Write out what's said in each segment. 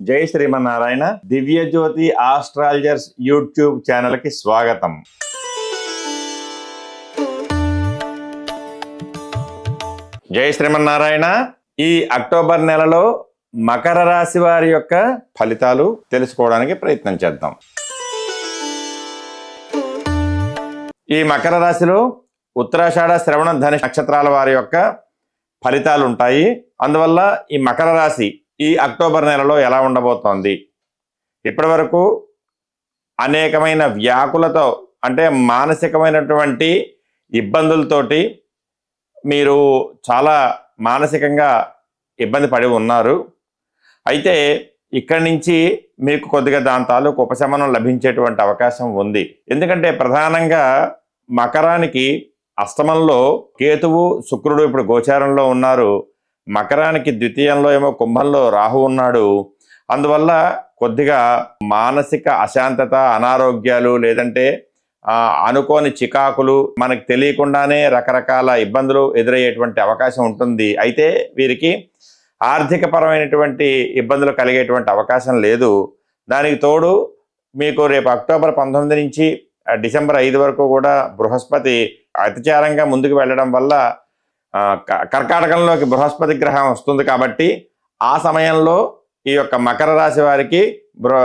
జై Srimannarayana Divya Jyothi astrologers YouTube ఛానల్కి స్వాగతం. జై శ్రీమన్నారాయణ ఈ అక్టోబర్ నెలలో మకర రాశి వారి యొక్క ఫలితాలు తెలుసుకోవడానికి ప్రయత్నం చేద్దాం. ఈ మకర రాశిలో ఉత్తరాషాఢ శ్రవణ ధని నక్షత్రాల వారి యొక్క ఫలితాలు ఉంటాయి. అందువల్ల ఈ మకర రాశి ఈ అక్టోబర్ నెలలో ఎలా ఉండబోతోంది? ఇప్పటి వరకు అనేకమైన వ్యాకులతో అంటే మానసికమైనటువంటి ఇబ్బందులతోటి మీరు చాలా మానసికంగా ఇబ్బంది పడి ఉన్నారు. అయితే ఇక్కడి నుంచి మీకు కొద్దిగా దాని తాలూకు ఉపశమనం లభించేటువంటి అవకాశం ఉంది. ఎందుకంటే ప్రధానంగా మకరానికి అష్టమంలో కేతువు శుక్రుడు ఇప్పుడు గోచారంలో ఉన్నారు. మకరానికి ద్వితీయంలో ఏమో కుంభంలో రాహు ఉన్నాడు. అందువల్ల కొద్దిగా మానసిక అశాంతత అనారోగ్యాలు లేదంటే అనుకోని చికాకులు మనకు తెలియకుండానే రకరకాల ఇబ్బందులు ఎదురయ్యేటువంటి అవకాశం ఉంటుంది. అయితే వీరికి ఆర్థిక పరమైనటువంటి ఇబ్బందులు కలిగేటువంటి అవకాశం లేదు. దానికి తోడు మీకు రేపు అక్టోబర్ పంతొమ్మిది నుంచి డిసెంబర్ ఐదు వరకు కూడా బృహస్పతి అతిచారంగా ముందుకు వెళ్ళడం వల్ల కర్కాటకంలోకి బృహస్పతి గ్రహం వస్తుంది కాబట్టి ఆ సమయంలో ఈ యొక్క మకర రాశి వారికి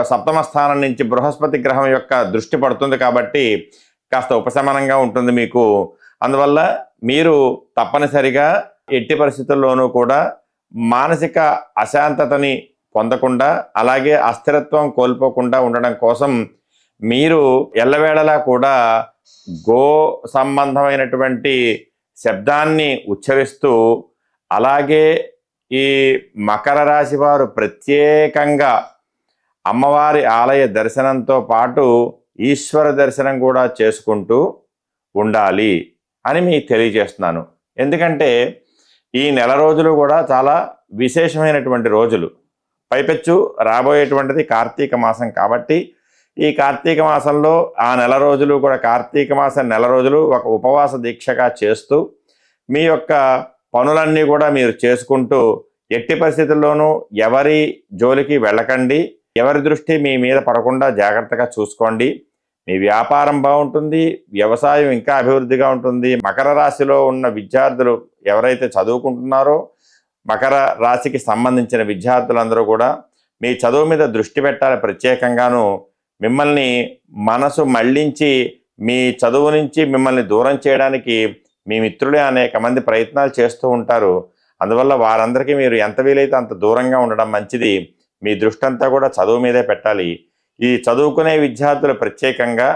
సప్తమ స్థానం నుంచి బృహస్పతి గ్రహం యొక్క దృష్టి పడుతుంది కాబట్టి కాస్త ఉపశమనంగా ఉంటుంది మీకు. అందువల్ల మీరు తప్పనిసరిగా ఎట్టి పరిస్థితుల్లోనూ కూడా మానసిక అశాంతతని పొందకుండా అలాగే అస్థిరత్వం కోల్పోకుండా ఉండడం కోసం మీరు ఎల్లవేళలా కూడా గో సంబంధమైనటువంటి శబ్దాన్ని ఉచ్చరిస్తూ అలాగే ఈ మకర రాశి వారు ప్రత్యేకంగా అమ్మవారి ఆలయ దర్శనంతో పాటు ఈశ్వర దర్శనం కూడా చేసుకుంటూ ఉండాలి అని మీకు తెలియజేస్తున్నాను. ఎందుకంటే ఈ నెల రోజులు కూడా చాలా విశేషమైనటువంటి రోజులు. పైపెచ్చు రాబోయేటువంటిది కార్తీక మాసం కాబట్టి ఈ కార్తీక మాసంలో ఆ నెల రోజులు కూడా కార్తీక మాసం నెల రోజులు ఒక ఉపవాస దీక్షగా చేస్తూ మీ యొక్క పనులన్నీ కూడా మీరు చేసుకుంటూ ఎట్టి పరిస్థితుల్లోనూ ఎవరి జోలికి వెళ్ళకండి. ఎవరి దృష్టి మీ మీద పడకుండా జాగ్రత్తగా చూసుకోండి. మీ వ్యాపారం బాగుంటుంది వ్యవసాయం ఇంకా అభివృద్ధిగా ఉంటుంది. మకర రాశిలో ఉన్న విద్యార్థులు ఎవరైతే చదువుకుంటున్నారో మకర రాశికి సంబంధించిన విద్యార్థులందరూ కూడా మీ చదువు మీద దృష్టి పెట్టాలి ప్రత్యేకంగాను. మిమ్మల్ని మనసు మళ్ళించి మీ చదువు నుంచి మిమ్మల్ని దూరం చేయడానికి మీ మిత్రులే అనేక మంది ప్రయత్నాలు చేస్తూ ఉంటారు. అందువల్ల వారందరికీ మీరు ఎంత వీలైతే అంత దూరంగా ఉండడం మంచిది. మీ దృష్టి అంతా కూడా చదువు మీదే పెట్టాలి. ఈ చదువుకునే విద్యార్థులు ప్రత్యేకంగా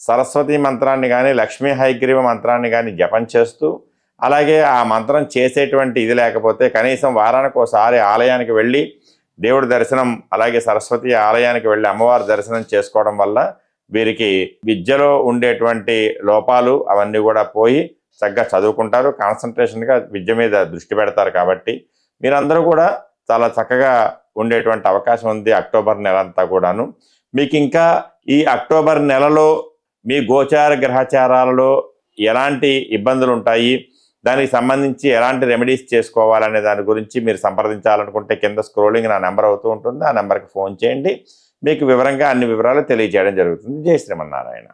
సరస్వతి మంత్రాన్ని కానీ లక్ష్మీ హైగ్రీవ మంత్రాన్ని కానీ జపం చేస్తూ అలాగే ఆ మంత్రం చేసేటువంటి ఇది లేకపోతే కనీసం వారానికి ఒకసారి ఆలయానికి వెళ్ళి దేవుడి దర్శనం అలాగే సరస్వతి ఆలయానికి వెళ్ళి అమ్మవారి దర్శనం చేసుకోవడం వల్ల వీరికి విద్యలో ఉండేటువంటి లోపాలు అవన్నీ కూడా పోయి చక్కగా చదువుకుంటారు. కాన్సన్ట్రేషన్గా విద్య మీద దృష్టి పెడతారు కాబట్టి మీరందరూ కూడా చాలా చక్కగా ఉండేటువంటి అవకాశం ఉంది అక్టోబర్ నెల అంతా కూడాను. మీకు ఇంకా ఈ అక్టోబర్ నెలలో మీ గోచార గ్రహచారాలలో ఎలాంటి ఇబ్బందులు ఉంటాయి? దానికి సంబంధించి ఎలాంటి రెమెడీస్ చేసుకోవాలనే దాని గురించి మీరు సంప్రదించాలనుకుంటే కింద స్క్రోలింగ్ నా నెంబర్ అవుతూ ఉంటుంది. ఆ నెంబర్కి ఫోన్ చేయండి. మీకు వివరంగా అన్ని వివరాలు తెలియజేయడం జరుగుతుంది. జై శ్రీమన్నారాయణ.